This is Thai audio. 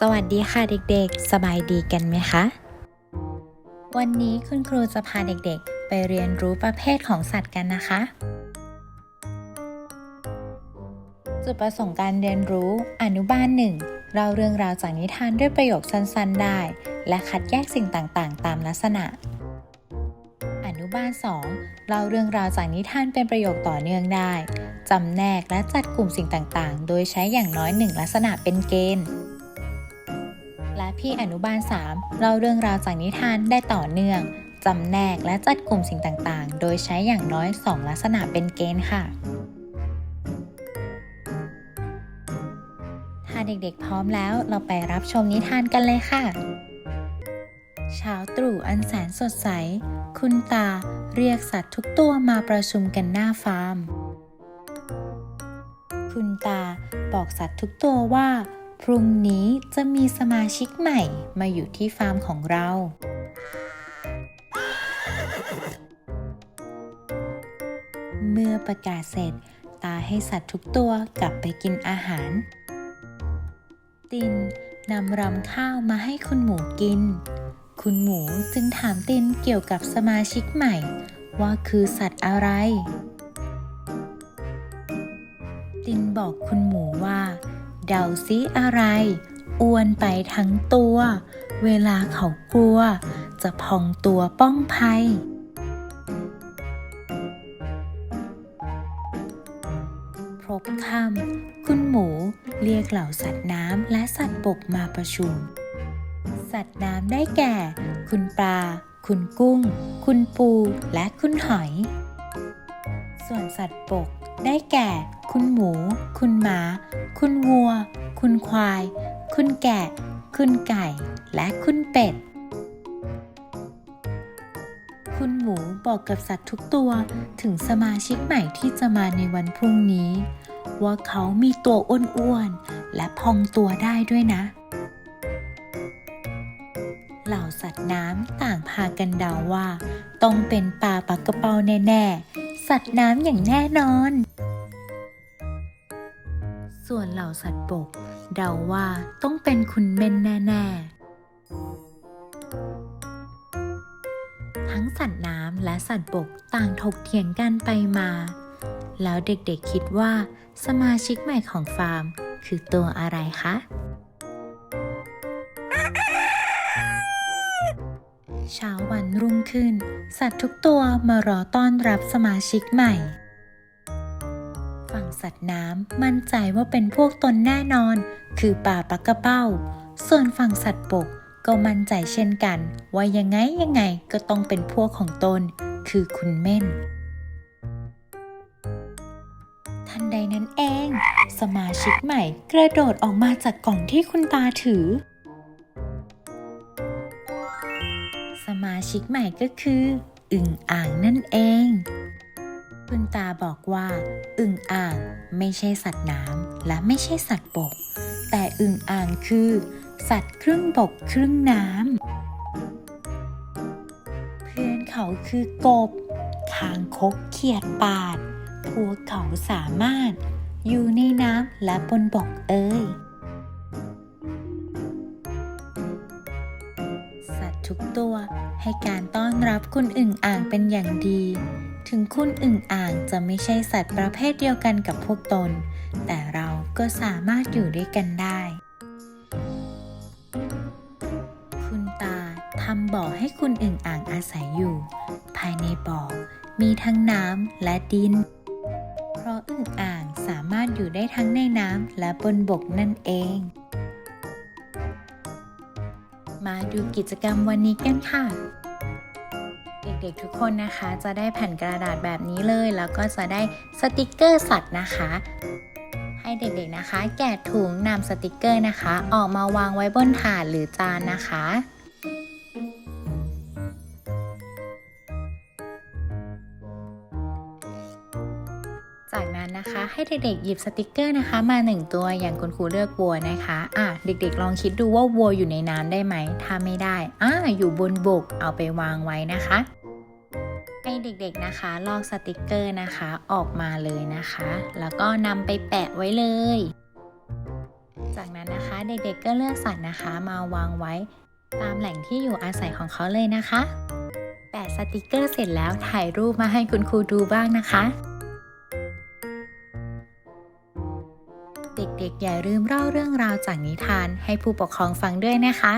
สวัสดีค่ะเด็กๆ สบายดีกันไหมคะ วันนี้คุณครูจะพาเด็กๆ ไปเรียนรู้ประเภทของสัตว์กันนะคะ จุดประสงค์การเรียนรู้อนุบาลหนึ่งเราเรื่องราวจากนิทานด้วยประโยคสั้นๆได้ และคัดแยกสิ่งต่างๆ ตามลักษณะ อนุบาล 2 เราเรื่องราวจากนิทานเป็นประโยคต่อเนื่องได้จำแนกและจัดกลุ่มสิ่งต่างๆ โดยใช้อย่างน้อยหนึ่งลักษณะเป็นเกณฑ์ และพี่อนุบาล 3เราเรื่องราวจากนิทานได้ต่อเนื่องจำแนกและจัดกลุ่มสิ่งต่างๆ โดยใช้อย่างน้อย 2 ลักษณะเป็นเกณฑ์ค่ะ ถ้าเด็กๆพร้อมแล้วเราไปรับชมนิทานกันเลยค่ะ เช้าตรู่อันแสนสดใส คุณตาเรียกสัตว์ทุกตัวมาประชุมกันหน้าฟาร์ม คุณตาบอกสัตว์ทุกตัวว่า พรุ่งนี้จะมีสมาชิกใหม่มาอยู่ที่ฟาร์มของเรา เมื่อประกาศเสร็จ ตาให้สัตว์ทุกตัวกลับไปกินอาหาร ตินนำรำข้าวมาให้คุณหมูกิน คุณหมูจึงถามตินเกี่ยวกับสมาชิกใหม่ ว่าคือสัตว์อะไร ตินบอกคุณหมูว่า เดาซิอะไร อ้วนไปทั้งตัว เวลาเขากลัว จะพองตัวป้องภัย พบค่ำคุณหมูเรียกเหล่าสัตว์น้ำและสัตว์บกมาประชุม สัตว์น้ำได้แก่ คุณปลา คุณกุ้ง คุณปู และคุณหอย ส่วนสัตว์บก ได้แก่ คุณหมู คุณหมา คุณวัว คุณควาย คุณแกะ คุณไก่ และคุณเป็ด คุณหมูบอกกับสัตว์ทุกตัวถึงสมาชิกใหม่ที่จะมาในวันพรุ่งนี้ ว่าเขามีตัวอ้วนๆและพองตัวได้ด้วยนะเหล่าสัตว์น้ำต่างพากันเดาว่า ต้องเป็นปลาปักกระเป๋าแน่ ๆ สัตว์น้ำอย่างแน่นอน ส่วนเหล่าสัตว์บก เดาว่าต้องเป็นคุณเม่นแน่ๆ ทั้งสัตว์น้ำและสัตว์บกต่างถกเถียงกันไปมา แล้วเด็กๆคิดว่าสมาชิกใหม่ของฟาร์ม คือตัวอะไรคะ เช้าวันรุ่งขึ้น สัตว์ทุกตัวมารอต้อนรับสมาชิกใหม่ ฝั่งสัตว์น้ำมั่นใจว่าเป็นพวกตนแน่นอน คือป่าปักกระเป้า ส่วนฝั่งสัตว์บกก็มั่นใจเช่นกัน ว่ายังไงยังไงก็ต้องเป็นพวกของตน คือคุณเม่น ทันใดนั้นเอง สมาชิกใหม่กระโดดออกมาจากกล่องที่คุณตาถือ สมาชิกใหม่ก็คือ อึ่งอ่างนั่นเอง คุณตาบอกว่า อึ่งอ่างไม่ใช่สัตว์น้ำและไม่ใช่สัตว์บก แต่อึ่งอ่างคือ สัตว์ครึ่งบกครึ่งน้ำเพื่อนเขาคือกบคางคกเขียดปาด พวกเขาสามารถอยู่ในน้ำและบนบกเอ่ย ทุกตัว ให้การต้อนรับคุณอึ่งอ่างเป็นอย่างดี ถึงคุณอึ่งอ่างจะไม่ใช่สัตว์ประเภทเดียวกันกับพวกตน แต่เราก็สามารถอยู่ด้วยกันได้ คุณตาทำบ่อให้คุณอึ่งอ่างอาศัยอยู่ ภายในบ่อมีทั้งน้ำและดิน เพราะอึ่งอ่างสามารถอยู่ได้ทั้งในน้ำและบนบกนั่นเอง มาดูกิจกรรมวันนี้กันค่ะ เด็กๆทุกคนนะคะจะได้แผ่นกระดาษแบบนี้เลย แล้วก็จะได้สติกเกอร์สัตว์นะคะ ให้เด็กๆนะคะ แกะถุงนำสติกเกอร์นะคะ ออกมาวางไว้บนถาดหรือจานนะคะ นะคะ ให้เด็กๆหยิบสติกเกอร์นะคะ มา 1 ตัวอย่างคุณครูเลือกวัวนะคะ อะเด็กๆ ลองคิดดูว่าวัวอยู่ในน้ำได้ไหม ถ้าไม่ได้อ่าอยู่บนบกเอาไปวางไว้นะคะให้เด็กๆนะคะ ลอกสติกเกอร์นะคะออกมาเลยนะคะ แล้วก็นำไปแปะไว้เลย จากนั้นนะคะเด็กๆก็เลือกสัตว์นะคะมาวางไว้ตามแหล่งที่อยู่อาศัยของเขาเลยนะคะ แปะสติกเกอร์เสร็จแล้วถ่ายรูปมาให้คุณครูดูบ้างนะคะ เด็กๆ อย่าลืมเล่าเรื่องราวจากนิทานให้ผู้ปกครองฟังด้วยนะคะ